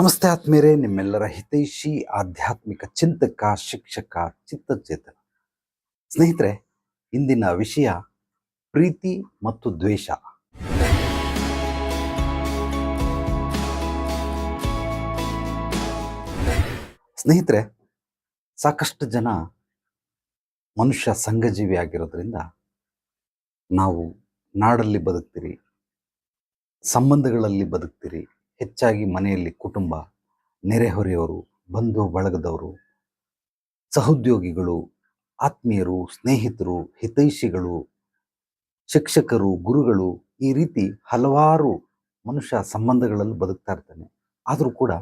ನಮಸ್ತೆ ಆತ್ಮೀಯರೇ, ನಿಮ್ಮೆಲ್ಲರ ಹಿತೈಷಿ ಆಧ್ಯಾತ್ಮಿಕ ಚಿಂತಕ, ಶಿಕ್ಷಕ, ಚಿತ್ತಚೇತನ. ಸ್ನೇಹಿತರೆ, ಇಂದಿನ ವಿಷಯ ಪ್ರೀತಿ ಮತ್ತು ದ್ವೇಷ. ಸ್ನೇಹಿತರೆ, ಸಾಕಷ್ಟು ಜನ ಮನುಷ್ಯ ಸಂಘಜೀವಿ ಆಗಿರೋದ್ರಿಂದ ನಾವು ನಾಡಲ್ಲಿ ಬದುಕ್ತೀರಿ, ಸಂಬಂಧಗಳಲ್ಲಿ ಬದುಕ್ತೀರಿ ಹೆಚ್ಚಾಗಿ ಮನೆಯಲ್ಲಿ ಕುಟುಂಬ, ನೆರೆಹೊರೆಯವರು, ಬಂಧು ಬಳಗದವರು, ಸಹೋದ್ಯೋಗಿಗಳು, ಆತ್ಮೀಯರು, ಸ್ನೇಹಿತರು, ಹಿತೈಷಿಗಳು, ಶಿಕ್ಷಕರು, ಗುರುಗಳು ಈ ರೀತಿ ಹಲವಾರು ಮನುಷ್ಯ ಸಂಬಂಧಗಳಲ್ಲಿ ಬದುಕ್ತಾ ಇರ್ತಾನೆ. ಆದರೂ ಕೂಡ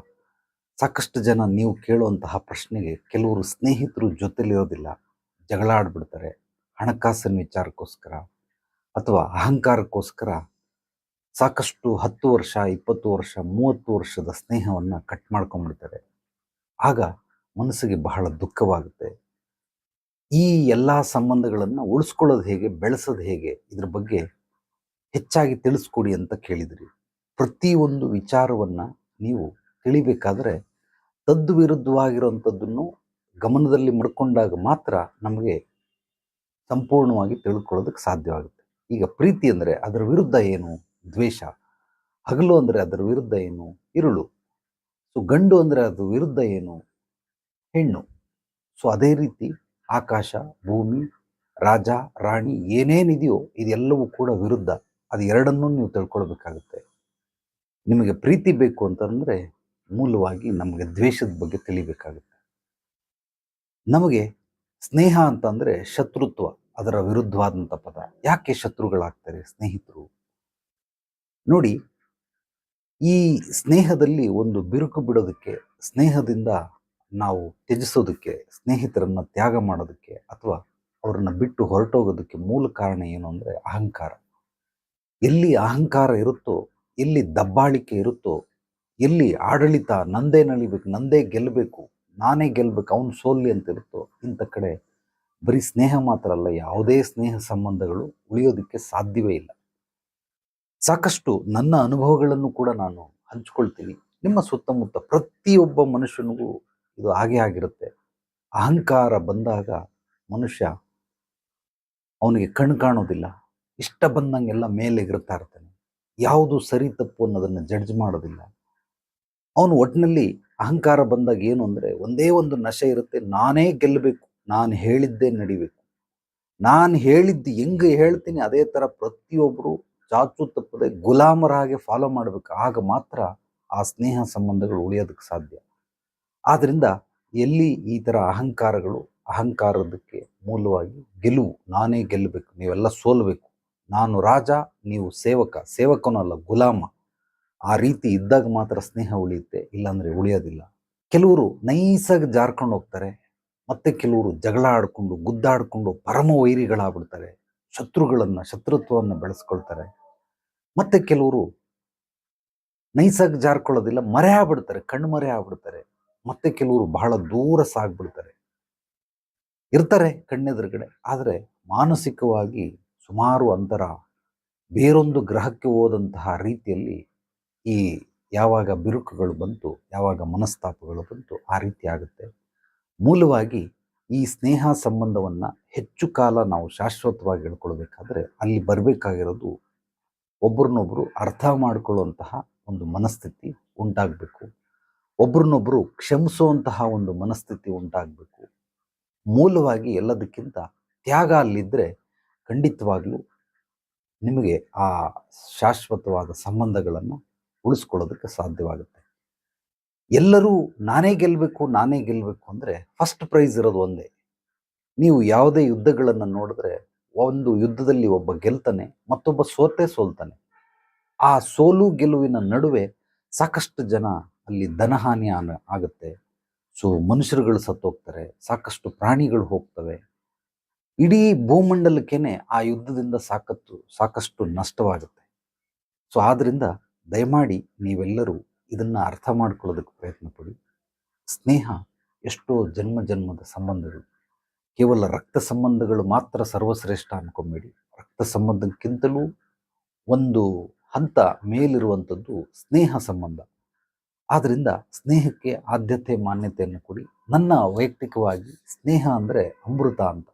ಸಾಕಷ್ಟು ಜನ ನೀವು ಕೇಳುವಂತಹ ಪ್ರಶ್ನೆಗೆ ಕೆಲವರು ಸ್ನೇಹಿತರು ಜೊತೆಲಿರೋದಿಲ್ಲ ಜಗಳ ಆಡ್ಬಿಡ್ತಾರೆ ಹಣಕಾಸಿನ ವಿಚಾರಕ್ಕೋಸ್ಕರ ಅಥವಾ ಅಹಂಕಾರಕ್ಕೋಸ್ಕರ ಸಾಕಷ್ಟು ಹತ್ತು ವರ್ಷ, ಇಪ್ಪತ್ತು ವರ್ಷ, ಮೂವತ್ತು ವರ್ಷದ ಸ್ನೇಹವನ್ನು ಕಟ್ ಮಾಡ್ಕೊಂಡ್ಬಿಡ್ತಾರೆ. ಆಗ ಮನಸ್ಸಿಗೆ ಬಹಳ ದುಃಖವಾಗುತ್ತೆ. ಈ ಎಲ್ಲ ಸಂಬಂಧಗಳನ್ನು ಉಳಿಸ್ಕೊಳ್ಳೋದು ಹೇಗೆ, ಬೆಳೆಸೋದು ಹೇಗೆ, ಇದ್ರ ಬಗ್ಗೆ ಹೆಚ್ಚಾಗಿ ತಿಳಿಸ್ಕೊಡಿ ಅಂತ ಕೇಳಿದ್ರಿ. ಪ್ರತಿಯೊಂದು ವಿಚಾರವನ್ನು ನೀವು ತಿಳಿಬೇಕಾದ್ರೆ ತದ್ದು ವಿರುದ್ಧವಾಗಿರುವಂಥದ್ದನ್ನು ಗಮನದಲ್ಲಿ ಮಡ್ಕೊಂಡಾಗ ಮಾತ್ರ ನಮಗೆ ಸಂಪೂರ್ಣವಾಗಿ ತಿಳ್ಕೊಳ್ಳೋದಕ್ಕೆ ಸಾಧ್ಯವಾಗುತ್ತೆ. ಈಗ ಪ್ರೀತಿ ಅಂದರೆ ಅದರ ವಿರುದ್ಧ ಏನು? ದ್ವೇಷ. ಹಗಲು ಅಂದರೆ ಅದರ ವಿರುದ್ಧ ಏನು? ಇರುಳು. ಸೊ, ಗಂಡು ಅಂದರೆ ಅದರ ವಿರುದ್ಧ ಏನು? ಹೆಣ್ಣು. ಸೊ, ಅದೇ ರೀತಿ ಆಕಾಶ, ಭೂಮಿ, ರಾಜ, ರಾಣಿ ಏನೇನಿದೆಯೋ ಇದೆಲ್ಲವೂ ಕೂಡ ವಿರುದ್ಧ. ಅದು ಎರಡನ್ನೂ ನೀವು ತಿಳ್ಕೊಳ್ಬೇಕಾಗುತ್ತೆ. ನಿಮಗೆ ಪ್ರೀತಿ ಬೇಕು ಅಂತಂದರೆ ಮೂಲವಾಗಿ ನಮಗೆ ದ್ವೇಷದ ಬಗ್ಗೆ ತಿಳಿಬೇಕಾಗುತ್ತೆ. ನಮಗೆ ಸ್ನೇಹ ಅಂತಂದರೆ ಶತ್ರುತ್ವ, ಅದರ ವಿರುದ್ಧವಾದಂಥ ಪದ. ಯಾಕೆ ಶತ್ರುಗಳಾಗ್ತಾರೆ ಸ್ನೇಹಿತರು? ನೋಡಿ, ಈ ಸ್ನೇಹದಲ್ಲಿ ಒಂದು ಬಿರುಕು ಬಿಡೋದಕ್ಕೆ, ಸ್ನೇಹದಿಂದ ನಾವು ತ್ಯಜಿಸೋದಕ್ಕೆ, ಸ್ನೇಹಿತರನ್ನು ತ್ಯಾಗ ಮಾಡೋದಕ್ಕೆ ಅಥವಾ ಅವರನ್ನು ಬಿಟ್ಟು ಹೊರಟೋಗೋದಕ್ಕೆ ಮೂಲ ಕಾರಣ ಏನು ಅಂದರೆ ಅಹಂಕಾರ. ಎಲ್ಲಿ ಅಹಂಕಾರ ಇರುತ್ತೋ, ಎಲ್ಲಿ ದಬ್ಬಾಳಿಕೆ ಇರುತ್ತೋ, ಎಲ್ಲಿ ಆಡಳಿತ ನಂದೇ ನಲಿಬೇಕು, ನಂದೇ ಗೆಲ್ಲಬೇಕು, ನಾನೇ ಗೆಲ್ಲಬೇಕು ಅವನು ಸೋಲ್ಲಿ ಅಂತ ಇರುತ್ತೋ, ಇಂಥ ಕಡೆ ಬರೀ ಸ್ನೇಹ ಮಾತ್ರ ಅಲ್ಲ, ಯಾವುದೇ ಸ್ನೇಹ ಸಂಬಂಧಗಳು ಉಳಿಯೋದಕ್ಕೆ ಸಾಧ್ಯವೇ ಇಲ್ಲ. ಸಾಕಷ್ಟು ನನ್ನ ಅನುಭವಗಳನ್ನು ಕೂಡ ನಾನು ಹಂಚ್ಕೊಳ್ತೀನಿ. ನಿಮ್ಮ ಸುತ್ತಮುತ್ತ ಪ್ರತಿಯೊಬ್ಬ ಮನುಷ್ಯನಿಗೂ ಇದು ಹಾಗೆ ಆಗಿರುತ್ತೆ. ಅಹಂಕಾರ ಬಂದಾಗ ಮನುಷ್ಯ ಅವನಿಗೆ ಕಣ್ ಕಾಣೋದಿಲ್ಲ. ಇಷ್ಟ ಬಂದಂಗೆಲ್ಲ ಮೇಲೆ ಇರ್ತಾ ಇರ್ತಾನೆ. ಯಾವುದು ಸರಿ ತಪ್ಪು ಅನ್ನೋದನ್ನು ಜಡ್ಜ್ ಮಾಡೋದಿಲ್ಲ. ಅವನು ಒಟ್ಟಿನಲ್ಲಿ ಅಹಂಕಾರ ಬಂದಾಗ ಏನು ಅಂದರೆ ಒಂದೇ ಒಂದು ನಶೆ ಇರುತ್ತೆ. ನಾನೇ ಗೆಲ್ಲಬೇಕು. ನಾನು ಹೇಳಿದ್ದೇ ನಡಿಬೇಕು. ನಾನು ಹೇಳಿದ್ದು ಹೆಂಗೆ ಹೇಳ್ತೀನಿ ಅದೇ ಥರ ಪ್ರತಿಯೊಬ್ಬರು ಚಾಚು ತಪ್ಪದೆ ಗುಲಾಮರಾಗಿ ಫಾಲೋ ಮಾಡಬೇಕು. ಆಗ ಮಾತ್ರ ಆ ಸ್ನೇಹ ಸಂಬಂಧಗಳು ಉಳಿಯೋದಕ್ಕೆ ಸಾಧ್ಯ. ಆದ್ದರಿಂದ ಎಲ್ಲಿ ಈ ಥರ ಅಹಂಕಾರಗಳು, ಅಹಂಕಾರದಕ್ಕೆ ಮೂಲವಾಗಿ ಗೆಲುವು, ನಾನೇ ಗೆಲ್ಲಬೇಕು, ನೀವೆಲ್ಲ ಸೋಲಬೇಕು. ನಾನು ರಾಜ, ನೀವು ಸೇವಕ, ಸೇವಕನೂ ಅಲ್ಲ, ಗುಲಾಮ. ಆ ರೀತಿ ಇದ್ದಾಗ ಮಾತ್ರ ಸ್ನೇಹ ಉಳಿಯುತ್ತೆ, ಇಲ್ಲಾಂದರೆ ಉಳಿಯೋದಿಲ್ಲ. ಕೆಲವರು ನೈಸಾಗಿ ಜಾರ್ಕೊಂಡು ಹೋಗ್ತಾರೆ, ಮತ್ತೆ ಕೆಲವರು ಜಗಳ ಆಡಿಕೊಂಡು, ಗುದ್ದಾಡಿಕೊಂಡು ಪರಮ ವೈರಿಗಳಾಗ್ಬಿಡ್ತಾರೆ ಶತ್ರುಗಳನ್ನು, ಶತ್ರುತ್ವವನ್ನು ಬೆಳೆಸ್ಕೊಳ್ತಾರೆ. ಮತ್ತೆ ಕೆಲವರು ನೈಸಾಗಿ ಜಾರ್ಕೊಳ್ಳೋದಿಲ್ಲ, ಮರೆ ಆಗ್ಬಿಡ್ತಾರೆ, ಕಣ್ಣು ಮರೆ ಆಗ್ಬಿಡ್ತಾರೆ. ಮತ್ತೆ ಕೆಲವರು ಬಹಳ ದೂರ ಸಾಗ್ಬಿಡ್ತಾರೆ. ಇರ್ತಾರೆ ಕಣ್ಣೆದುರುಗಡೆ, ಆದರೆ ಮಾನಸಿಕವಾಗಿ ಸುಮಾರು ಅಂತರ ಬೇರೊಂದು ಗ್ರಹಕ್ಕೆ ಹೋದಂತಹ ರೀತಿಯಲ್ಲಿ ಈ ಯಾವಾಗ ಬಿರುಕುಗಳು ಬಂತು, ಯಾವಾಗ ಮನಸ್ತಾಪಗಳು ಬಂತು, ಆ ರೀತಿ ಆಗುತ್ತೆ. ಮೂಲವಾಗಿ ಈ ಸ್ನೇಹ ಸಂಬಂಧವನ್ನು ಹೆಚ್ಚು ಕಾಲ ನಾವು ಶಾಶ್ವತವಾಗಿ ಹೇಳ್ಕೊಳ್ಬೇಕಾದ್ರೆ ಅಲ್ಲಿ ಬರಬೇಕಾಗಿರೋದು ಒಬ್ರನ್ನೊಬ್ರು ಅರ್ಥ ಮಾಡಿಕೊಳ್ಳುವಂತಹ ಒಂದು ಮನಸ್ಥಿತಿ ಉಂಟಾಗಬೇಕು. ಒಬ್ರನ್ನೊಬ್ಬರು ಕ್ಷಮಿಸುವಂತಹ ಒಂದು ಮನಸ್ಥಿತಿ ಉಂಟಾಗಬೇಕು. ಮೂಲವಾಗಿ ಎಲ್ಲದಕ್ಕಿಂತ ತ್ಯಾಗ ಅಲ್ಲಿದ್ದರೆ ಖಂಡಿತವಾಗಲೂ ನಿಮಗೆ ಆ ಶಾಶ್ವತವಾದ ಸಂಬಂಧಗಳನ್ನು ಉಳಿಸ್ಕೊಳ್ಳೋದಕ್ಕೆ ಸಾಧ್ಯವಾಗುತ್ತೆ. ಎಲ್ಲರೂ ನಾನೇ ಗೆಲ್ಲಬೇಕು ನಾನೇ ಗೆಲ್ಲಬೇಕು ಅಂದರೆ ಫಸ್ಟ್ ಪ್ರೈಸ್ ಇರೋದು ಒಂದೇ. ನೀವು ಯಾವುದೇ ಯುದ್ಧಗಳನ್ನು ನೋಡಿದ್ರೆ ಒಂದು ಯುದ್ಧದಲ್ಲಿ ಒಬ್ಬ ಗೆಲ್ತಾನೆ, ಮತ್ತೊಬ್ಬ ಸೋತೆ ಸೋಲ್ತಾನೆ. ಆ ಸೋಲು ಗೆಲುವಿನ ನಡುವೆ ಸಾಕಷ್ಟು ಜನ ಅಲ್ಲಿ ಧನಹಾನಿ ಆಗುತ್ತೆ. ಸೊ ಮನುಷ್ಯರುಗಳು ಸತ್ತೋಗ್ತಾರೆ, ಸಾಕಷ್ಟು ಪ್ರಾಣಿಗಳು ಹೋಗ್ತವೆ. ಇಡೀ ಭೂಮಂಡಲಕ್ಕೇನೆ ಆ ಯುದ್ಧದಿಂದ ಸಾಕತ್ತು, ಸಾಕಷ್ಟು ನಷ್ಟವಾಗುತ್ತೆ. ಸೊ ಆದ್ದರಿಂದ ದಯಮಾಡಿ ನೀವೆಲ್ಲರೂ ಇದನ್ನ ಅರ್ಥ ಮಾಡ್ಕೊಳ್ಳೋದಕ್ಕೆ ಪ್ರಯತ್ನ ಪಡಿ. ಸ್ನೇಹ ಎಷ್ಟೋ ಜನ್ಮ ಜನ್ಮದ ಸಂಬಂಧಗಳು. ಕೇವಲ ರಕ್ತ ಸಂಬಂಧಗಳು ಮಾತ್ರ ಸರ್ವಶ್ರೇಷ್ಠ ಅನ್ಕೊಂಬೇಡಿ. ರಕ್ತ ಸಂಬಂಧಕ್ಕಿಂತಲೂ ಒಂದು ಹಂತ ಮೇಲಿರುವಂಥದ್ದು ಸ್ನೇಹ ಸಂಬಂಧ. ಆದ್ದರಿಂದ ಸ್ನೇಹಕ್ಕೆ ಆದ್ಯತೆ, ಮಾನ್ಯತೆಯನ್ನು ಕೊಡಿ. ನನ್ನ ವೈಯಕ್ತಿಕವಾಗಿ ಸ್ನೇಹ ಅಂದರೆ ಅಮೃತ ಅಂತ.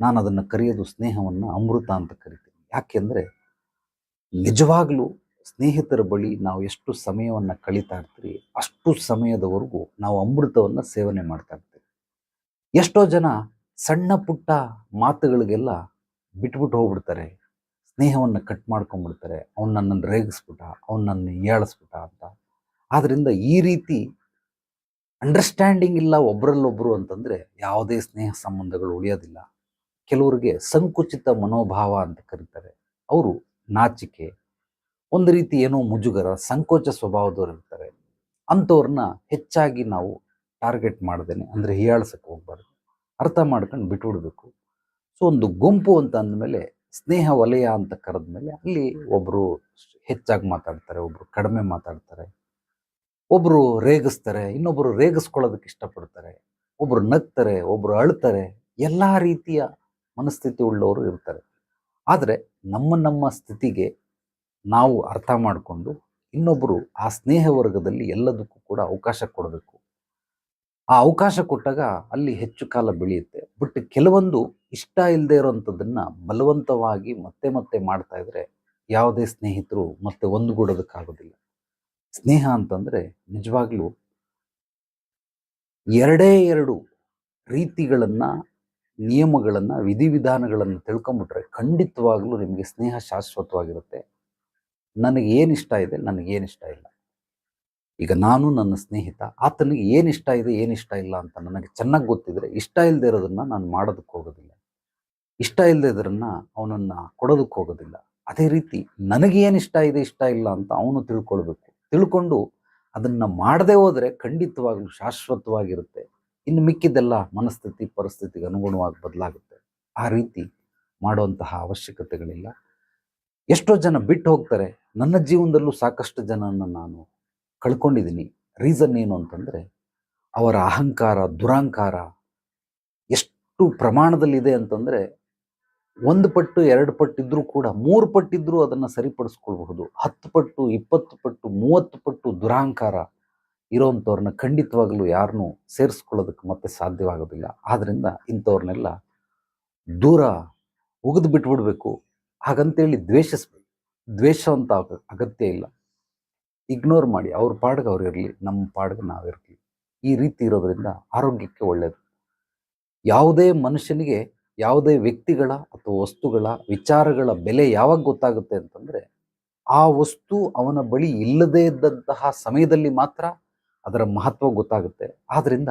ನಾನು ಅದನ್ನು ಕರೆಯೋದು ಸ್ನೇಹವನ್ನು ಅಮೃತ ಅಂತ ಕರಿತೀನಿ. ಯಾಕೆಂದರೆ ನಿಜವಾಗಲೂ ಸ್ನೇಹಿತರ ಬಳಿ ನಾವು ಎಷ್ಟು ಸಮಯವನ್ನು ಕಳೀತಾ ಇರ್ತೀವಿ, ಅಷ್ಟು ಸಮಯದವರೆಗೂ ನಾವು ಅಮೃತವನ್ನು ಸೇವನೆ ಮಾಡ್ತಾ ಇರ್ತೀವಿ. ಎಷ್ಟೋ ಜನ ಸಣ್ಣ ಪುಟ್ಟ ಮಾತುಗಳಿಗೆಲ್ಲ ಬಿಟ್ಬಿಟ್ಟು ಹೋಗ್ಬಿಡ್ತಾರೆ. ಸ್ನೇಹವನ್ನು ಕಟ್ ಮಾಡ್ಕೊಂಡ್ಬಿಡ್ತಾರೆ. ಅವ್ನು ನನ್ನನ್ನು ರೇಗಿಸ್ಬಿಟ್ಟ, ಅವ್ನು ನನ್ನ ಏಳಿಸ್ಬಿಟ್ಟ ಅಂತ. ಆದ್ದರಿಂದ ಈ ರೀತಿ ಅಂಡರ್ಸ್ಟ್ಯಾಂಡಿಂಗ್ ಇಲ್ಲ ಒಬ್ಬರಲ್ಲೊಬ್ಬರು ಅಂತಂದರೆ ಯಾವುದೇ ಸ್ನೇಹ ಸಂಬಂಧಗಳು ಉಳಿಯೋದಿಲ್ಲ. ಕೆಲವರಿಗೆ ಸಂಕುಚಿತ ಮನೋಭಾವ ಅಂತ ಕರೀತಾರೆ. ಅವರು ನಾಚಿಕೆ, ಒಂದು ರೀತಿ ಏನೋ ಮುಜುಗರ, ಸಂಕೋಚ ಸ್ವಭಾವದವ್ರು ಇರ್ತಾರೆ. ಅಂಥವ್ರನ್ನ ಹೆಚ್ಚಾಗಿ ನಾವು ಟಾರ್ಗೆಟ್ ಮಾಡ್ದೇನೆ, ಅಂದರೆ ಹೀಯಾಳ್ಸಕ್ಕೆ ಹೋಗ್ಬಾರ್ದು. ಅರ್ಥ ಮಾಡ್ಕೊಂಡು ಬಿಟ್ಬಿಡ್ಬೇಕು. ಸೊ ಒಂದು ಗುಂಪು ಅಂತ ಅಂದಮೇಲೆ ಸ್ನೇಹ ವಲಯ ಅಂತ ಕರೆದ್ಮೇಲೆ ಅಲ್ಲಿ ಒಬ್ಬರು ಹೆಚ್ಚಾಗಿ ಮಾತಾಡ್ತಾರೆ ಒಬ್ಬರು ಕಡಿಮೆ ಮಾತಾಡ್ತಾರೆ ಒಬ್ಬರು ರೇಗಿಸ್ತಾರೆ ಇನ್ನೊಬ್ಬರು ರೇಗಿಸ್ಕೊಳ್ಳೋದಕ್ಕೆ ಇಷ್ಟಪಡ್ತಾರೆ ಒಬ್ಬರು ನಗ್ತಾರೆ ಒಬ್ಬರು ಅಳ್ತಾರೆ ಎಲ್ಲ ರೀತಿಯ ಮನಸ್ಥಿತಿ ಉಳ್ಳವರು ಇರ್ತಾರೆ. ಆದರೆ ನಮ್ಮ ನಮ್ಮ ಸ್ಥಿತಿಗೆ ನಾವು ಅರ್ಥ ಮಾಡಿಕೊಂಡು ಇನ್ನೊಬ್ಬರು ಆ ಸ್ನೇಹ ವರ್ಗದಲ್ಲಿ ಎಲ್ಲದಕ್ಕೂ ಕೂಡ ಅವಕಾಶ ಕೊಡಬೇಕು. ಆ ಅವಕಾಶ ಕೊಟ್ಟಾಗ ಅಲ್ಲಿ ಹೆಚ್ಚು ಕಾಲ ಬೆಳೆಯುತ್ತೆ. ಬಟ್ ಕೆಲವೊಂದು ಇಷ್ಟ ಇಲ್ಲದೆ ಇರೋವಂಥದ್ದನ್ನು ಬಲವಂತವಾಗಿ ಮತ್ತೆ ಮತ್ತೆ ಮಾಡ್ತಾ ಇದ್ರೆ ಯಾವುದೇ ಸ್ನೇಹಿತರು ಮತ್ತೆ ಒಂದುಗೂಡೋದಕ್ಕಾಗೋದಿಲ್ಲ. ಸ್ನೇಹ ಅಂತಂದ್ರೆ ನಿಜವಾಗ್ಲೂ ಎರಡೇ ಎರಡು ರೀತಿಗಳನ್ನ, ನಿಯಮಗಳನ್ನ, ವಿಧಿವಿಧಾನಗಳನ್ನು ತಿಳ್ಕೊಂಬಿಟ್ರೆ ಖಂಡಿತವಾಗ್ಲೂ ನಿಮಗೆ ಸ್ನೇಹ ಶಾಶ್ವತವಾಗಿರುತ್ತೆ. ನನಗೆ ಏನು ಇಷ್ಟ ಇದೆ, ನನಗೇನಿಷ್ಟ ಇಲ್ಲ. ಈಗ ನಾನು ನನ್ನ ಸ್ನೇಹಿತ, ಆತನಿಗೆ ಏನು ಇಷ್ಟ ಇದೆ, ಏನು ಇಷ್ಟ ಇಲ್ಲ ಅಂತ ನನಗೆ ಚೆನ್ನಾಗಿ ಗೊತ್ತಿದ್ರೆ ಇಷ್ಟ ಇಲ್ಲದೆ ಇರೋದನ್ನ ನಾನು ಮಾಡೋದಕ್ಕೆ ಹೋಗೋದಿಲ್ಲ. ಇಷ್ಟ ಇಲ್ಲದೆ ಇದ್ರನ್ನ ಅವನನ್ನ ಕೊಡೋದಕ್ಕೆ ಹೋಗೋದಿಲ್ಲ. ಅದೇ ರೀತಿ ನನಗೆ ಏನು ಇಷ್ಟ ಇದೆ, ಇಷ್ಟ ಇಲ್ಲ ಅಂತ ಅವನು ತಿಳ್ಕೊಳ್ಬೇಕು. ತಿಳ್ಕೊಂಡು ಅದನ್ನ ಮಾಡದೆ ಹೋದ್ರೆ ಖಂಡಿತವಾಗ್ಲೂ ಶಾಶ್ವತವಾಗಿರುತ್ತೆ. ಇನ್ನು ಮಿಕ್ಕಿದ್ದೆಲ್ಲ ಮನಸ್ಥಿತಿ, ಪರಿಸ್ಥಿತಿಗೆ ಅನುಗುಣವಾಗಿ ಬದಲಾಗುತ್ತೆ. ಆ ರೀತಿ ಮಾಡುವಂತಹ ಅವಶ್ಯಕತೆಗಳಿಲ್ಲ. ಎಷ್ಟೋ ಜನ ಬಿಟ್ಟು ಹೋಗ್ತಾರೆ. ನನ್ನ ಜೀವನದಲ್ಲೂ ಸಾಕಷ್ಟು ಜನನ ನಾನು ಕಳ್ಕೊಂಡಿದ್ದೀನಿ. ರೀಸನ್ ಏನು ಅಂತಂದರೆ, ಅವರ ಅಹಂಕಾರ ದುರಹಂಕಾರ ಎಷ್ಟು ಪ್ರಮಾಣದಲ್ಲಿದೆ ಅಂತಂದರೆ, ಒಂದು ಪಟ್ಟು, ಎರಡು ಪಟ್ಟಿದ್ರೂ ಕೂಡ, ಮೂರು ಪಟ್ಟಿದ್ದರೂ ಅದನ್ನು ಸರಿಪಡಿಸ್ಕೊಳ್ಬಹುದು. ಹತ್ತು ಪಟ್ಟು, ಇಪ್ಪತ್ತು ಪಟ್ಟು, ಮೂವತ್ತು ಪಟ್ಟು ದುರಾಂಕಾರ ಇರೋವಂಥವ್ರನ್ನ ಖಂಡಿತವಾಗಲೂ ಯಾರನ್ನೂ ಸೇರಿಸ್ಕೊಳ್ಳೋದಕ್ಕೆ ಮತ್ತೆ ಸಾಧ್ಯವಾಗೋದಿಲ್ಲ. ಆದ್ದರಿಂದ ಇಂಥವ್ರನ್ನೆಲ್ಲ ದೂರ ಉಗಿದು ಬಿಟ್ಬಿಡ್ಬೇಕು. ಹಾಗಂತೇಳಿ ದ್ವೇಷಿಸ್ಬೇಕು. ದ್ವೇಷ ಅಂತ ಅಗ- ಅಗತ್ಯ ಇಲ್ಲ. ಇಗ್ನೋರ್ ಮಾಡಿ, ಅವ್ರ ಪಾಡ್ಗೆ ಅವ್ರು ಇರಲಿ ನಮ್ಮ ಪಾಡ್ಗೆ ನಾವಿರಲಿ ಈ ರೀತಿ ಇರೋದ್ರಿಂದ ಆರೋಗ್ಯಕ್ಕೆ ಒಳ್ಳೆಯದು ಯಾವುದೇ ಮನುಷ್ಯನಿಗೆ, ಯಾವುದೇ ವ್ಯಕ್ತಿಗಳ ಅಥವಾ ವಸ್ತುಗಳ ವಿಚಾರಗಳ ಬೆಲೆ ಯಾವಾಗ ಗೊತ್ತಾಗುತ್ತೆ ಅಂತಂದರೆ, ಆ ವಸ್ತು ಅವನ ಬಳಿ ಇಲ್ಲದೇ ಇದ್ದಂತಹ ಸಮಯದಲ್ಲಿ ಮಾತ್ರ ಅದರ ಮಹತ್ವ ಗೊತ್ತಾಗುತ್ತೆ. ಆದ್ದರಿಂದ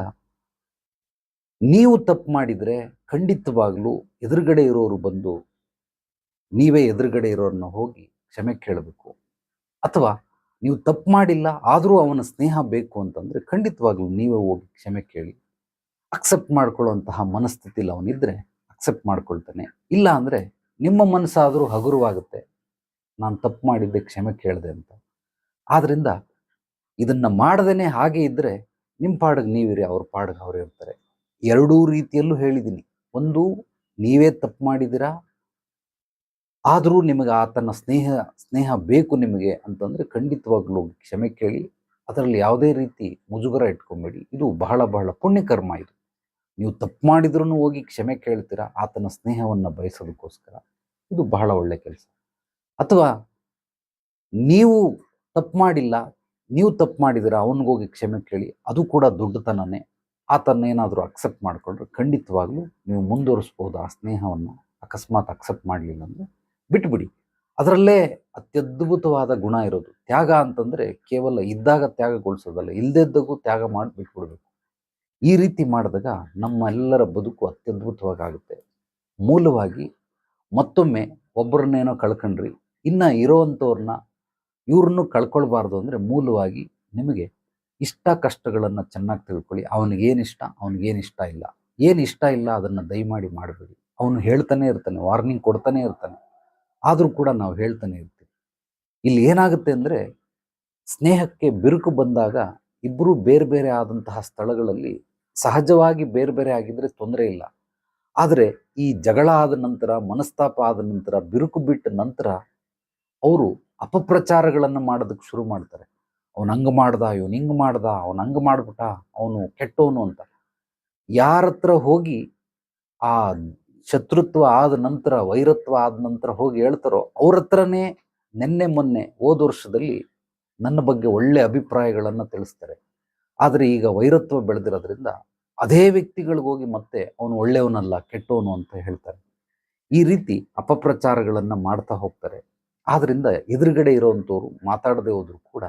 ನೀವು ತಪ್ಪು ಮಾಡಿದರೆ ಖಂಡಿತವಾಗಲೂ ಎದುರುಗಡೆ ಇರೋರು ಬಂದು ನೀವೇ ಎದುರುಗಡೆ ಇರೋರನ್ನ ಹೋಗಿ ಕ್ಷಮೆ ಕೇಳಬೇಕು. ಅಥವಾ ನೀವು ತಪ್ಪು ಮಾಡಿಲ್ಲ, ಆದರೂ ಅವನ ಸ್ನೇಹ ಬೇಕು ಅಂತಂದರೆ ಖಂಡಿತವಾಗ್ಲೂ ನೀವೇ ಹೋಗಿ ಕ್ಷಮೆ ಕೇಳಿ ಅಕ್ಸೆಪ್ಟ್ ಮಾಡ್ಕೊಳ್ಳುವಂತಹ ಮನಸ್ಥಿತಿಲಿ ಅವನಿದ್ದರೆ ಅಕ್ಸೆಪ್ಟ್ ಮಾಡ್ಕೊಳ್ತಾನೆ. ಇಲ್ಲ ಅಂದರೆ ನಿಮ್ಮ ಮನಸ್ಸಾದರೂ ಹಗುರವಾಗುತ್ತೆ, ನಾನು ತಪ್ಪು ಮಾಡಿದ್ದೆ, ಕ್ಷಮೆ ಕೇಳಿದೆ ಅಂತ. ಆದ್ದರಿಂದ ಇದನ್ನು ಮಾಡದೇನೆ ಹಾಗೆ ಇದ್ದರೆ ನಿಮ್ಮ ಪಾಡಿಗೆ ನೀವಿರಿ, ಅವ್ರ ಪಾಡಿಗೆ ಅವರು ಇರ್ತಾರೆ. ಎರಡೂ ರೀತಿಯಲ್ಲೂ ಹೇಳಿದ್ದೀನಿ ಒಂದು, ನೀವೇ ತಪ್ಪು ಮಾಡಿದ್ದೀರಾ ಆದರೂ ನಿಮಗೆ ಆತನ ಸ್ನೇಹ ಸ್ನೇಹ ಬೇಕು ನಿಮಗೆ ಅಂತಂದರೆ ಖಂಡಿತವಾಗ್ಲೂ ಕ್ಷಮೆ ಕೇಳಿ, ಅದರಲ್ಲಿ ಯಾವುದೇ ರೀತಿ ಮುಜುಗರ ಇಟ್ಕೊಂಬೇಡಿ. ಇದು ಬಹಳ ಬಹಳ ಪುಣ್ಯಕರ್ಮ ಇದು. ನೀವು ತಪ್ಪು ಮಾಡಿದ್ರೂ ಹೋಗಿ ಕ್ಷಮೆ ಕೇಳ್ತೀರಾ ಆತನ ಸ್ನೇಹವನ್ನು ಬಯಸೋದಕ್ಕೋಸ್ಕರ. ಇದು ಬಹಳ ಒಳ್ಳೆ ಕೆಲಸ. ಅಥವಾ ನೀವು ತಪ್ಪು ಮಾಡಿಲ್ಲ, ನೀವು ತಪ್ಪು ಮಾಡಿದಿರ ಅವನಿಗೋಗಿ ಕ್ಷಮೆ ಕೇಳಿ, ಅದು ಕೂಡ ದೊಡ್ಡತನನೇ. ಆತನ್ನೇನಾದರೂ ಅಕ್ಸೆಪ್ಟ್ ಮಾಡಿಕೊಂಡ್ರೆ ಖಂಡಿತವಾಗ್ಲೂ ನೀವು ಮುಂದುವರಿಸ್ಬೋದು ಆ ಸ್ನೇಹವನ್ನು. ಅಕಸ್ಮಾತ್ ಅಕ್ಸೆಪ್ಟ್ ಮಾಡಲಿಲ್ಲ ಅಂದರೆ ಬಿಟ್ಬಿಡಿ. ಅದರಲ್ಲೇ ಅತ್ಯದ್ಭುತವಾದ ಗುಣ ಇರೋದು. ತ್ಯಾಗ ಅಂತಂದರೆ ಕೇವಲ ಇದ್ದಾಗ ತ್ಯಾಗಗೊಳಿಸೋದಲ್ಲ ಇಲ್ಲದಿದ್ದಾಗೂ ತ್ಯಾಗ ಮಾಡಿ ಬಿಟ್ಬಿಡ್ಬೇಕು. ಈ ರೀತಿ ಮಾಡಿದಾಗ ನಮ್ಮೆಲ್ಲರ ಬದುಕು ಅತ್ಯದ್ಭುತವಾಗಿ ಆಗುತ್ತೆ ಮೂಲವಾಗಿ ಮತ್ತೊಮ್ಮೆ ಒಬ್ಬರನ್ನೇನೋ ಕಳ್ಕೊಂಡ್ರಿ, ಇನ್ನು ಇರೋವಂಥವ್ರನ್ನ ಇವ್ರನ್ನೂ ಕಳ್ಕೊಳ್ಬಾರ್ದು ಅಂದರೆ ಮೂಲವಾಗಿ ನಿಮಗೆ ಇಷ್ಟ ಕಷ್ಟಗಳನ್ನು ಚೆನ್ನಾಗಿ ತಿಳ್ಕೊಳ್ಳಿ. ಅವನಿಗೇನು ಇಷ್ಟ ಅವನಿಗೇನು ಇಷ್ಟ ಇಲ್ಲ. ಏನು ಇಷ್ಟ ಇಲ್ಲ ಅದನ್ನು ದಯಮಾಡಿ ಮಾಡಬೇಡಿ. ಅವನು ಹೇಳ್ತಾನೆ ಇರ್ತಾನೆ, ವಾರ್ನಿಂಗ್ ಕೊಡ್ತಾನೆ ಇರ್ತಾನೆ. ಆದರೂ ಕೂಡ ನಾವು ಹೇಳ್ತಾನೆ ಇರ್ತೀವಿ. ಇಲ್ಲಿ ಏನಾಗುತ್ತೆ ಅಂದರೆ ಸ್ನೇಹಕ್ಕೆ ಬಿರುಕು ಬಂದಾಗ ಇಬ್ಬರು ಬೇರೆ ಬೇರೆ ಆದಂತಹ ಸ್ಥಳಗಳಲ್ಲಿ ಸಹಜವಾಗಿ ಬೇರೆ ಬೇರೆ ಆಗಿದ್ದರೆ ತೊಂದರೆ ಇಲ್ಲ. ಆದರೆ ಈ ಜಗಳ ಆದ ನಂತರ, ಮನಸ್ತಾಪ ಆದ ನಂತರ, ಬಿರುಕು ಬಿಟ್ಟ ನಂತರ ಅವರು ಅಪಪ್ರಚಾರಗಳನ್ನು ಮಾಡೋದಕ್ಕೆ ಶುರು ಮಾಡ್ತಾರೆ. ಅವನು ಹಂಗೆ ಮಾಡ್ದ, ಇವನು ಹಿಂಗೆ ಮಾಡ್ದ, ಅವನು ಹಂಗೆ ಮಾಡ್ಬಿಟ್ಟ, ಅವನು ಕೆಟ್ಟವನು ಅಂತ. ಯಾರತ್ರ ಹೋಗಿ ಆ ಶತ್ರುತ್ವ ಆದ ನಂತರ, ವೈರತ್ವ ಆದ ನಂತರ ಹೋಗಿ ಹೇಳ್ತಾರೋ ಅವ್ರ ಹತ್ರನೇ ನಿನ್ನೆ ಮೊನ್ನೆ ಹೋದ ವರ್ಷದಲ್ಲಿ ನನ್ನ ಬಗ್ಗೆ ಒಳ್ಳೆ ಅಭಿಪ್ರಾಯಗಳನ್ನು ತಿಳಿಸ್ತಾರೆ. ಆದರೆ ಈಗ ವೈರತ್ವ ಬೆಳೆದಿರೋದ್ರಿಂದ ಅದೇ ವ್ಯಕ್ತಿಗಳಿಗೋಗಿ ಮತ್ತೆ ಅವನು ಒಳ್ಳೆಯವನಲ್ಲ, ಕೆಟ್ಟವನು ಅಂತ ಹೇಳ್ತಾರೆ. ಈ ರೀತಿ ಅಪಪ್ರಚಾರಗಳನ್ನು ಮಾಡ್ತಾ ಹೋಗ್ತಾರೆ. ಆದ್ದರಿಂದ ಎದುರುಗಡೆ ಇರೋವಂಥವ್ರು ಮಾತಾಡದೆ ಹೋದ್ರು ಕೂಡ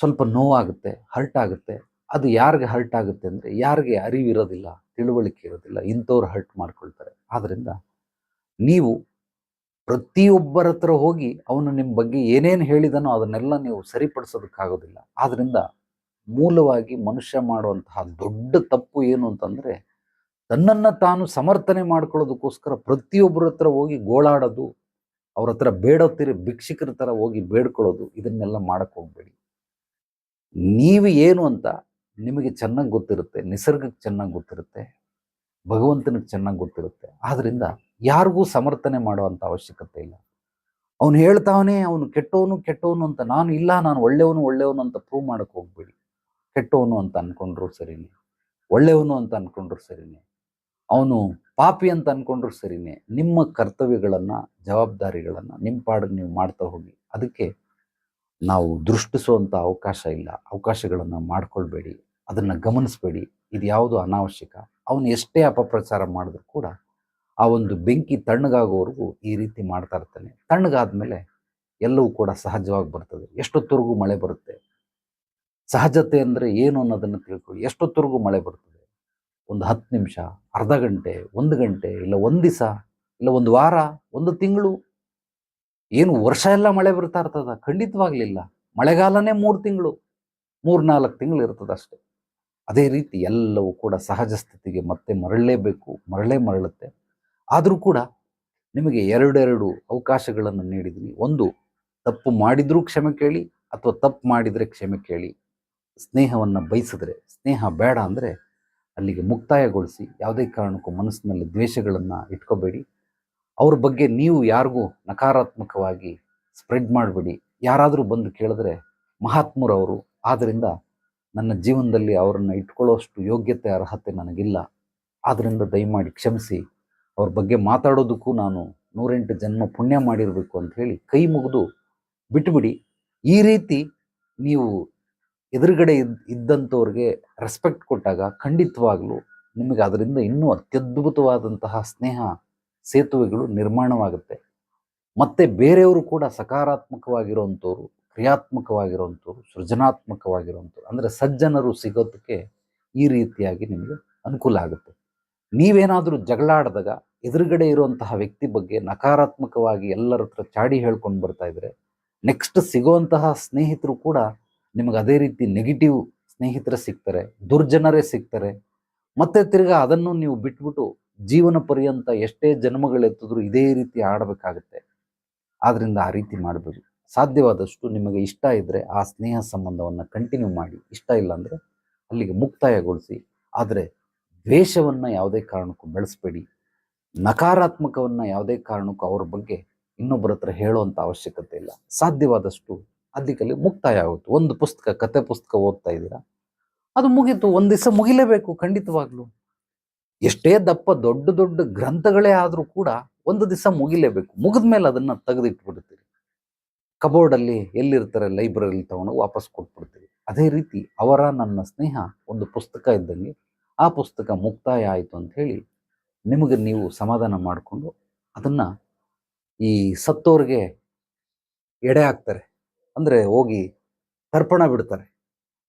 ಸ್ವಲ್ಪ ನೋವಾಗುತ್ತೆ, ಹರ್ಟ್ ಆಗುತ್ತೆ. ಅದು ಯಾರಿಗೆ ಹರ್ಟ್ ಆಗುತ್ತೆ ಅಂದರೆ ಯಾರಿಗೆ ಅರಿವಿರೋದಿಲ್ಲ, ತಿಳುವಳಿಕೆ ಇರೋದಿಲ್ಲ, ಇಂಥವ್ರು ಹರ್ಟ್ ಮಾಡ್ಕೊಳ್ತಾರೆ. ಆದ್ದರಿಂದ ನೀವು ಪ್ರತಿಯೊಬ್ಬರ ಹತ್ರ ಹೋಗಿ ಅವನು ನಿಮ್ಮ ಬಗ್ಗೆ ಏನೇನು ಹೇಳಿದನೋ ಅದನ್ನೆಲ್ಲ ನೀವು ಸರಿಪಡಿಸೋದಕ್ಕಾಗೋದಿಲ್ಲ. ಆದ್ದರಿಂದ ಮೂಲವಾಗಿ ಮನುಷ್ಯ ಮಾಡುವಂತಹ ದೊಡ್ಡ ತಪ್ಪು ಏನು ಅಂತಂದರೆ ತನ್ನನ್ನು ತಾನು ಸಮರ್ಥನೆ ಮಾಡ್ಕೊಳ್ಳೋದಕ್ಕೋಸ್ಕರ ಪ್ರತಿಯೊಬ್ಬರ ಹತ್ರ ಹೋಗಿ ಗೋಳಾಡೋದು, ಅವ್ರ ಹತ್ರ ಬೇಡೋತ್ತಿರಿ ಭಿಕ್ಷಿಕರ ಥರ ಹೋಗಿ ಬೇಡ್ಕೊಳ್ಳೋದು, ಇದನ್ನೆಲ್ಲ ಮಾಡಕ್ಕೆ ಹೋಗ್ಬೇಡಿ. ನೀವು ಏನು ಅಂತ ನಿಮಗೆ ಚೆನ್ನಾಗಿ ಗೊತ್ತಿರುತ್ತೆ, ನಿಸರ್ಗಕ್ಕೆ ಚೆನ್ನಾಗಿ ಗೊತ್ತಿರುತ್ತೆ, ಭಗವಂತನಿಗೆ ಚೆನ್ನಾಗಿ ಗೊತ್ತಿರುತ್ತೆ. ಆದ್ದರಿಂದ ಯಾರಿಗೂ ಸಮರ್ಥನೆ ಮಾಡುವಂಥ ಅವಶ್ಯಕತೆ ಇಲ್ಲ. ಅವನು ಹೇಳ್ತಾವನೆ, ಅವನು ಕೆಟ್ಟವನು ಕೆಟ್ಟವನು ಅಂತ. ನಾನು ಇಲ್ಲ, ನಾನು ಒಳ್ಳೆಯವನು ಒಳ್ಳೆಯವನು ಅಂತ ಪ್ರೂವ್ ಮಾಡಕ್ಕೆ ಹೋಗ್ಬೇಡಿ. ಕೆಟ್ಟವನು ಅಂತ ಅನ್ಕೊಂಡ್ರು ಸರಿನೇ. ಒಳ್ಳೆಯವನು ಅಂತ ಅನ್ಕೊಂಡ್ರು ಸರಿನೇ. ಅವನು ಪಾಪಿ ಅಂತ ಅನ್ಕೊಂಡ್ರು ಸರಿನೇ. ನಿಮ್ಮ ಕರ್ತವ್ಯಗಳನ್ನು, ಜವಾಬ್ದಾರಿಗಳನ್ನು ನಿಮ್ಮ ಪಾಡಿಗೆ ನೀವು ಮಾಡ್ತಾ ಹೋಗಿ. ಅದಕ್ಕೆ ನಾವು ದೃಷ್ಟಿಸುವಂಥ ಅವಕಾಶ ಇಲ್ಲ. ಅವಕಾಶಗಳನ್ನು ಮಾಡ್ಕೊಳ್ಬೇಡಿ. ಅದನ್ನು ಗಮನಿಸಬೇಡಿ. ಇದು ಯಾವುದು ಅನಾವಶ್ಯಕ? ಅವನು ಎಷ್ಟೇ ಅಪಪ್ರಚಾರ ಮಾಡಿದ್ರು ಕೂಡ ಆ ಒಂದು ಬೆಂಕಿ ತಣ್ಣಗಾಗೋವರೆಗೂ ಈ ರೀತಿ ಮಾಡ್ತಾ ಇರ್ತಾನೆ. ತಣ್ಣಗಾದ ಮೇಲೆ ಎಲ್ಲವೂ ಕೂಡ ಸಹಜವಾಗಿ ಬರ್ತದೆ. ಎಷ್ಟೊತ್ತವರೆಗೂ ಮಳೆ ಬರುತ್ತೆ? ಸಹಜತೆ ಅಂದರೆ ಏನು ಅನ್ನೋದನ್ನು ತಿಳ್ಕೊಳ್ಳಿ. ಎಷ್ಟೊತ್ತವರೆಗೂ ಮಳೆ ಬರ್ತದೆ? ಒಂದು ಹತ್ತು ನಿಮಿಷ, ಅರ್ಧ ಗಂಟೆ, ಒಂದು ಗಂಟೆ, ಇಲ್ಲ ಒಂದು ದಿವಸ, ಇಲ್ಲ ಒಂದು ವಾರ, ಒಂದು ತಿಂಗಳು? ಏನು ವರ್ಷ ಎಲ್ಲ ಮಳೆ ಬರ್ತಾ ಇರ್ತದ? ಖಂಡಿತವಾಗ್ಲಿಲ್ಲ. ಮಳೆಗಾಲನೇ ಮೂರು ತಿಂಗಳು. ಮೂರು ನಾಲ್ಕು ತಿಂಗಳು ಇರ್ತದೆ ಅಷ್ಟೇ ಅದೇ ರೀತಿ ಎಲ್ಲವೂ ಕೂಡ ಸಹಜ ಸ್ಥಿತಿಗೆ ಮತ್ತೆ ಮರಳಲೇಬೇಕು, ಮರಳೇ ಮರಳುತ್ತೆ. ಆದರೂ ಕೂಡ ನಿಮಗೆ ಎರಡೆರಡು ಅವಕಾಶಗಳನ್ನು ನೀಡಿದ್ದೀನಿ. ಒಂದು, ತಪ್ಪು ಮಾಡಿದರೂ ಕ್ಷಮೆ ಕೇಳಿ, ಅಥವಾ ತಪ್ಪು ಮಾಡಿದರೆ ಕ್ಷಮೆ ಕೇಳಿ. ಸ್ನೇಹವನ್ನು ಬಯಸಿದ್ರೆ, ಸ್ನೇಹ ಬೇಡ ಅಂದರೆ ಅಲ್ಲಿಗೆ ಮುಕ್ತಾಯಗೊಳಿಸಿ, ಯಾವುದೇ ಕಾರಣಕ್ಕೂ ಮನಸ್ಸಿನಲ್ಲಿ ದ್ವೇಷಗಳನ್ನು ಇಟ್ಕೋಬೇಡಿ. ಅವ್ರ ಬಗ್ಗೆ ನೀವು ಯಾರಿಗೂ ನಕಾರಾತ್ಮಕವಾಗಿ ಸ್ಪ್ರೆಡ್ ಮಾಡಬೇಡಿ. ಯಾರಾದರೂ ಬಂದು ಕೇಳಿದ್ರೆ ಮಹಾತ್ಮರವರು. ಆದ್ದರಿಂದ ನನ್ನ ಜೀವನದಲ್ಲಿ ಅವರನ್ನು ಇಟ್ಕೊಳ್ಳೋಷ್ಟು ಯೋಗ್ಯತೆ, ಅರ್ಹತೆ ನನಗಿಲ್ಲ. ಆದ್ದರಿಂದ ದಯಮಾಡಿ ಕ್ಷಮಿಸಿ. ಅವ್ರ ಬಗ್ಗೆ ಮಾತಾಡೋದಕ್ಕೂ ನಾನು ನೂರೆಂಟು ಜನ್ಮ ಪುಣ್ಯ ಮಾಡಿರಬೇಕು ಅಂತ ಹೇಳಿ ಕೈ ಮುಗಿದು ಬಿಟ್ಬಿಡಿ. ಈ ರೀತಿ ನೀವು ಎದುರುಗಡೆ ಇದ್, ಇದ್ದಂಥವ್ರಿಗೆ ರೆಸ್ಪೆಕ್ಟ್ ಕೊಟ್ಟಾಗ ಖಂಡಿತವಾಗಲೂ ನಿಮಗೆ ಅದರಿಂದ ಇನ್ನೂ ಅತ್ಯದ್ಭುತವಾದಂತಹ ಸ್ನೇಹ, ಸೇತುವೆಗಳು ನಿರ್ಮಾಣವಾಗುತ್ತೆ. ಮತ್ತೆ ಬೇರೆಯವರು ಕೂಡ ಸಕಾರಾತ್ಮಕವಾಗಿರುವಂಥವ್ರು ಕ್ರಿಯಾತ್ಮಕವಾಗಿರುವಂಥವ್ರು, ಸೃಜನಾತ್ಮಕವಾಗಿರುವಂಥವ್ರು, ಅಂದರೆ ಸಜ್ಜನರು ಸಿಗೋದಕ್ಕೆ ಈ ರೀತಿಯಾಗಿ ನಿಮಗೆ ಅನುಕೂಲ ಆಗುತ್ತೆ. ನೀವೇನಾದರೂ ಜಗಳಾಡಿದಾಗ ಎದುರುಗಡೆ ಇರುವಂತಹ ವ್ಯಕ್ತಿ ಬಗ್ಗೆ ನಕಾರಾತ್ಮಕವಾಗಿ ಎಲ್ಲರ ಹತ್ರ ಚಾಡಿ ಹೇಳ್ಕೊಂಡು ಬರ್ತಾ ಇದ್ರೆ ನೆಕ್ಸ್ಟ್ ಸಿಗುವಂತಹ ಸ್ನೇಹಿತರು ಕೂಡ ನಿಮಗೆ ಅದೇ ರೀತಿ ನೆಗೆಟಿವ್ ಸ್ನೇಹಿತರೇ ಸಿಗ್ತಾರೆ, ದುರ್ಜನರೇ ಸಿಗ್ತಾರೆ. ಮತ್ತೆ ತಿರ್ಗಾ ಅದನ್ನು ನೀವು ಬಿಟ್ಬಿಟ್ಟು ಜೀವನ ಪರ್ಯಂತ ಎಷ್ಟೇ ಜನ್ಮಗಳೆತ್ತಿದ್ರು ಇದೇ ರೀತಿ ಆಡಬೇಕಾಗುತ್ತೆ. ಆದ್ರಿಂದ ಆ ರೀತಿ ಮಾಡಬೇಡಿ ಸಾಧ್ಯವಾದಷ್ಟು ನಿಮಗೆ ಇಷ್ಟ ಇದ್ದರೆ ಆ ಸ್ನೇಹ ಸಂಬಂಧವನ್ನು ಕಂಟಿನ್ಯೂ ಮಾಡಿ. ಇಷ್ಟ ಇಲ್ಲ ಅಂದರೆ ಅಲ್ಲಿಗೆ ಮುಕ್ತಾಯಗೊಳಿಸಿ. ಆದರೆ ದ್ವೇಷವನ್ನು ಯಾವುದೇ ಕಾರಣಕ್ಕೂ ಬೆಳೆಸಬೇಡಿ. ನಕಾರಾತ್ಮಕವನ್ನು ಯಾವುದೇ ಕಾರಣಕ್ಕೂ ಅವ್ರ ಬಗ್ಗೆ ಇನ್ನೊಬ್ಬರ ಹತ್ರ ಹೇಳುವಂಥ ಅವಶ್ಯಕತೆ ಇಲ್ಲ. ಸಾಧ್ಯವಾದಷ್ಟು ಅದಕ್ಕಲ್ಲಿ ಮುಕ್ತಾಯ ಆಗುತ್ತೆ ಒಂದು ಪುಸ್ತಕ, ಕತೆ ಪುಸ್ತಕ ಓದ್ತಾ ಇದ್ದೀರಾ? ಅದು ಮುಗೀತು. ಒಂದು ದಿವಸ ಮುಗಿಲೇಬೇಕು ಖಂಡಿತವಾಗ್ಲೂ. ಎಷ್ಟೇ ದಪ್ಪ ದೊಡ್ಡ ದೊಡ್ಡ ಗ್ರಂಥಗಳೇ ಆದರೂ ಕೂಡ ಒಂದು ದಿವಸ ಮುಗಿಲೇಬೇಕು. ಮುಗಿದ ಮೇಲೆ ಅದನ್ನು ತೆಗೆದಿಟ್ಬಿಡ್ತೀರಿ. ಕಬೋರ್ಡಲ್ಲಿ ಎಲ್ಲಿರ್ತಾರೆ ಲೈಬ್ರರಿಲಿ ತಗೊಂಡು ವಾಪಸ್ ಕೊಟ್ಬಿಡ್ತೀವಿ. ಅದೇ ರೀತಿ ಅವರ ನನ್ನ ಸ್ನೇಹ ಒಂದು ಪುಸ್ತಕ ಇದ್ದಂಗೆ ಆ ಪುಸ್ತಕ ಮುಕ್ತಾಯ ಆಯಿತು ಅಂತ ಹೇಳಿ ನಿಮಗೆ ನೀವು ಸಮಾಧಾನ ಮಾಡಿಕೊಂಡು ಅದನ್ನು ಈ ಸತ್ತೋರಿಗೆ ಎಡೆ ಹಾಕ್ತಾರೆ. ಅಂದರೆ ಹೋಗಿ ತರ್ಪಣ ಬಿಡ್ತಾರೆ.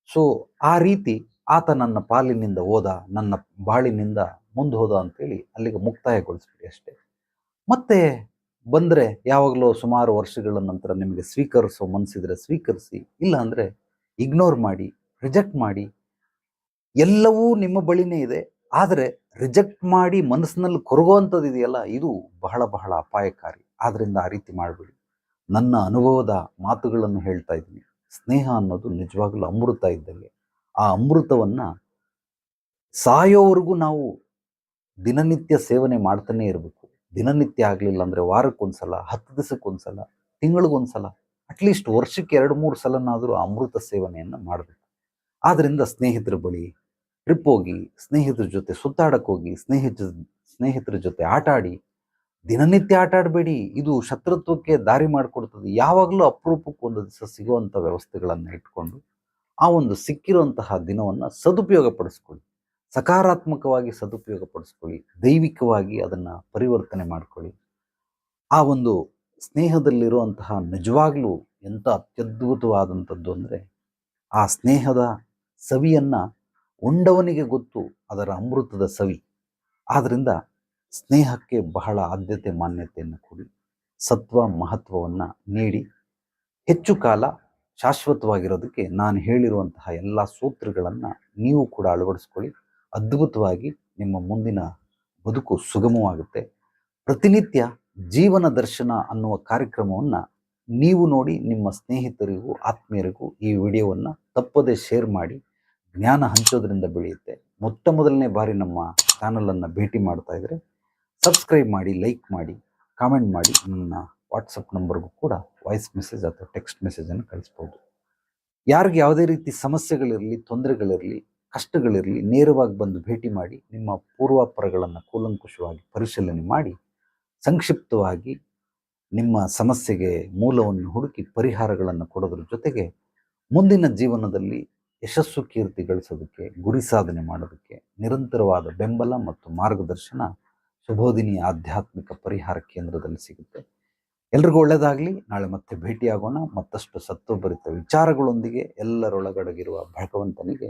ಸೊ ಆ ರೀತಿ ಆತ ನನ್ನ ಪಾಲಿನಿಂದ ಹೋದ, ನನ್ನ ಬಾಳಿನಿಂದ ಮುಂದೆ ಹೋದ ಅಂತೇಳಿ ಅಲ್ಲಿಗೆ ಮುಕ್ತಾಯಗೊಳಿಸ್ಬಿಡಿ ಅಷ್ಟೇ. ಮತ್ತೆ ಬಂದರೆ ಯಾವಾಗಲೂ ಸುಮಾರು ವರ್ಷಗಳ ನಂತರ ನಿಮಗೆ ಸ್ವೀಕರಿಸೋ ಮನಸ್ಸಿದ್ರೆ ಸ್ವೀಕರಿಸಿ ಇಲ್ಲ ಅಂದರೆ ಇಗ್ನೋರ್ ಮಾಡಿ ರಿಜೆಕ್ಟ್ ಮಾಡಿ, ಎಲ್ಲವೂ ನಿಮ್ಮ ಬಳಿನೇ ಇದೆ. ಆದರೆ ರಿಜೆಕ್ಟ್ ಮಾಡಿ ಮನಸ್ಸಿನಲ್ಲಿ ಕೊರಗುವಂಥದ್ದು ಇದೆಯಲ್ಲ, ಇದು ಬಹಳ ಬಹಳ ಅಪಾಯಕಾರಿ. ಆದ್ದರಿಂದ ಆ ರೀತಿ ಮಾಡಬೇಡಿ. ನನ್ನ ಅನುಭವದ ಮಾತುಗಳನ್ನು ಹೇಳ್ತಾ ಇದ್ದೀನಿ. ಸ್ನೇಹ ಅನ್ನೋದು ನಿಜವಾಗಲೂ ಅಮೃತ ಇದ್ದಂಗೆ. ಆ ಅಮೃತವನ್ನು ಸಾಯೋವರೆಗೂ ನಾವು ದಿನನಿತ್ಯ ಸೇವನೆ ಮಾಡ್ತಾನೇ ಇರಬೇಕು. ದಿನನಿತ್ಯ ಆಗಲಿಲ್ಲ ಅಂದರೆ ವಾರಕ್ಕೊಂದ್ಸಲ, ಹತ್ತು ದಿವಸಕ್ಕೊಂದ್ಸಲ ತಿಂಗಳಿಗೊಂದ್ಸಲ ಅಟ್ಲೀಸ್ಟ್ ವರ್ಷಕ್ಕೆ ಎರಡು, ಮೂರು ಸಲನಾದರೂ ಅಮೃತ ಸೇವನೆಯನ್ನು ಮಾಡಬೇಕು. ಆದ್ದರಿಂದ ಸ್ನೇಹಿತರ ಬಳಿ ಟ್ರಿಪ್ ಹೋಗಿ, ಸ್ನೇಹಿತರ ಜೊತೆ ಸುತ್ತಾಡಕ್ಕೆ ಹೋಗಿ, ಸ್ನೇಹಿತ, ಸ್ನೇಹಿತರ ಜೊತೆ ಆಟ ಆಡಿ ದಿನನಿತ್ಯ ಆಟ ಆಡಬೇಡಿ. ಇದು ಶತ್ರುತ್ವಕ್ಕೆ ದಾರಿ ಮಾಡಿಕೊಡ್ತದೆ. ಯಾವಾಗಲೂ ಅಪರೂಪಕ್ಕೆ ಒಂದು ದಿವಸ ಸಿಗುವಂಥ ವ್ಯವಸ್ಥೆಗಳನ್ನು ಇಟ್ಕೊಂಡು ಆ ಒಂದು ಸಿಕ್ಕಿರುವಂತಹ ದಿನವನ್ನು ಸದುಪಯೋಗ ಪಡಿಸ್ಕೊಳ್ಳಿ ಸಕಾರಾತ್ಮಕವಾಗಿ ಸದುಪಯೋಗ ಪಡಿಸ್ಕೊಳ್ಳಿ ದೈವಿಕವಾಗಿ ಅದನ್ನು ಪರಿವರ್ತನೆ ಮಾಡ್ಕೊಳ್ಳಿ. ಆ ಒಂದು ಸ್ನೇಹದಲ್ಲಿರುವಂತಹ ನಿಜವಾಗ್ಲೂ ಎಂಥ ಅತ್ಯದ್ಭುತವಾದಂಥದ್ದು ಅಂದರೆ, ಆ ಸ್ನೇಹದ ಸವಿಯನ್ನು ಉಂಡವನಿಗೆ ಗೊತ್ತು, ಅದರ ಅಮೃತದ ಸವಿ. ಆದ್ದರಿಂದ ಸ್ನೇಹಕ್ಕೆ ಬಹಳ ಆದ್ಯತೆ ಮಾನ್ಯತೆಯನ್ನು ಕೊಡಿ, ಸತ್ವ ಮಹತ್ವವನ್ನು ನೀಡಿ. ಹೆಚ್ಚು ಕಾಲ ಶಾಶ್ವತವಾಗಿರೋದಕ್ಕೆ ನಾನು ಹೇಳಿರುವಂತಹ ಎಲ್ಲ ಸೂತ್ರಗಳನ್ನು ನೀವು ಕೂಡ ಅಳವಡಿಸ್ಕೊಳ್ಳಿ. ಅದ್ಭುತವಾಗಿ ನಿಮ್ಮ ಮುಂದಿನ ಬದುಕು ಸುಗಮವಾಗುತ್ತೆ. ಪ್ರತಿನಿತ್ಯ ಜೀವನ ದರ್ಶನ ಅನ್ನುವ ಕಾರ್ಯಕ್ರಮವನ್ನು ನೀವು ನೋಡಿ ನಿಮ್ಮ ಸ್ನೇಹಿತರಿಗೂ, ಆತ್ಮೀಯರಿಗೂ ಈ ವಿಡಿಯೋವನ್ನು ತಪ್ಪದೇ ಶೇರ್ ಮಾಡಿ ಜ್ಞಾನ ಹಂಚೋದ್ರಿಂದ ಬೆಳೆಯುತ್ತೆ. ಮೊಟ್ಟ ಮೊದಲನೇ ಬಾರಿ ನಮ್ಮ ಚಾನಲನ್ನು ಭೇಟಿ ಮಾಡ್ತಾ ಇದ್ದರೆ ಸಬ್ಸ್ಕ್ರೈಬ್ ಮಾಡಿ ಲೈಕ್ ಮಾಡಿ ಕಾಮೆಂಟ್ ಮಾಡಿ ನನ್ನ ವಾಟ್ಸಪ್ ನಂಬರ್ಗೂ ಕೂಡ ವಾಯ್ಸ್ ಮೆಸೇಜ್ ಅಥವಾ ಟೆಕ್ಸ್ಟ್ ಮೆಸೇಜನ್ನು ಕಳಿಸ್ಬೋದು. ಯಾರಿಗೆ ಯಾವುದೇ ರೀತಿ ಸಮಸ್ಯೆಗಳಿರಲಿ, ತೊಂದರೆಗಳಿರಲಿ ಕಷ್ಟಗಳಿರಲಿ ನೇರವಾಗಿ ಬಂದು ಭೇಟಿ ಮಾಡಿ ನಿಮ್ಮ ಪೂರ್ವಾಪರಗಳನ್ನು ಕೂಲಂಕುಷವಾಗಿ ಪರಿಶೀಲನೆ ಮಾಡಿ ಸಂಕ್ಷಿಪ್ತವಾಗಿ ನಿಮ್ಮ ಸಮಸ್ಯೆಗೆ ಮೂಲವನ್ನು ಹುಡುಕಿ ಪರಿಹಾರಗಳನ್ನು ಕೊಡೋದ್ರ ಜೊತೆಗೆ ಮುಂದಿನ ಜೀವನದಲ್ಲಿ ಯಶಸ್ಸು ಕೀರ್ತಿ ಗಳಿಸೋದಕ್ಕೆ, ಗುರಿ ಸಾಧನೆ ಮಾಡೋದಕ್ಕೆ ನಿರಂತರವಾದ ಬೆಂಬಲ ಮತ್ತು ಮಾರ್ಗದರ್ಶನ ಶುಭೋದಿನಿ ಆಧ್ಯಾತ್ಮಿಕ ಪರಿಹಾರ ಕೇಂದ್ರದಲ್ಲಿ ಸಿಗುತ್ತೆ. ಎಲ್ರಿಗೂ ಒಳ್ಳೆಯದಾಗಲಿ ನಾಳೆ ಮತ್ತೆ ಭೇಟಿಯಾಗೋಣ. ಮತ್ತಷ್ಟು ಸತ್ವಭರಿತ ವಿಚಾರಗಳೊಂದಿಗೆ ಎಲ್ಲರೊಳಗಡಗಿರುವ ಭಗವಂತನಿಗೆ